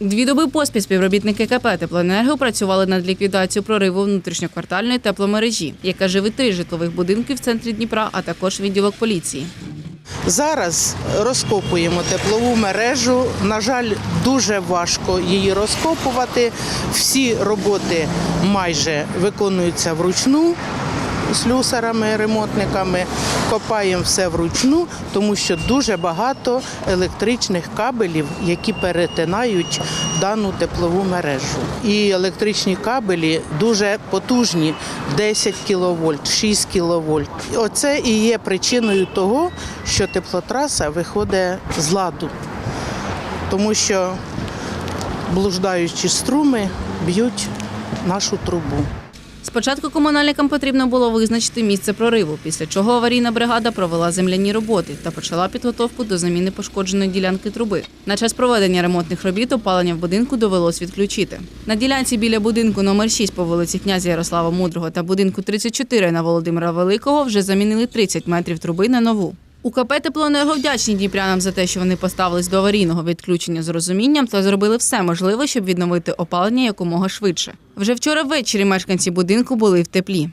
Дві доби поспіль співробітники КП «Теплоенерго» працювали над ліквідацією прориву внутрішньоквартальної тепломережі, яка живить три житлових будинки в центрі Дніпра, а також відділок поліції. Зараз розкопуємо теплову мережу. На жаль, дуже важко її розкопувати. Всі роботи майже виконуються вручну слюсарами, ремонтниками. Копаємо все вручну, тому що дуже багато електричних кабелів, які перетинають дану теплову мережу. І електричні кабелі дуже потужні 10 кВт, 6 кВт. Оце і є причиною того, що теплотраса виходить з ладу, тому що блуждаючі струми б'ють нашу трубу. Спочатку комунальникам потрібно було визначити місце прориву, після чого аварійна бригада провела земляні роботи та почала підготовку до заміни пошкодженої ділянки труби. На час проведення ремонтних робіт опалення в будинку довелось відключити. На ділянці біля будинку номер 6 по вулиці князя Ярослава Мудрого та будинку 34 на Володимира Великого вже замінили 30 метрів труби на нову. У КП «Теплоенерго» вдячні дніпрянам за те, що вони поставились до аварійного відключення з розумінням та зробили все можливе, щоб відновити опалення якомога швидше. Вже вчора ввечері мешканці будинку були в теплі.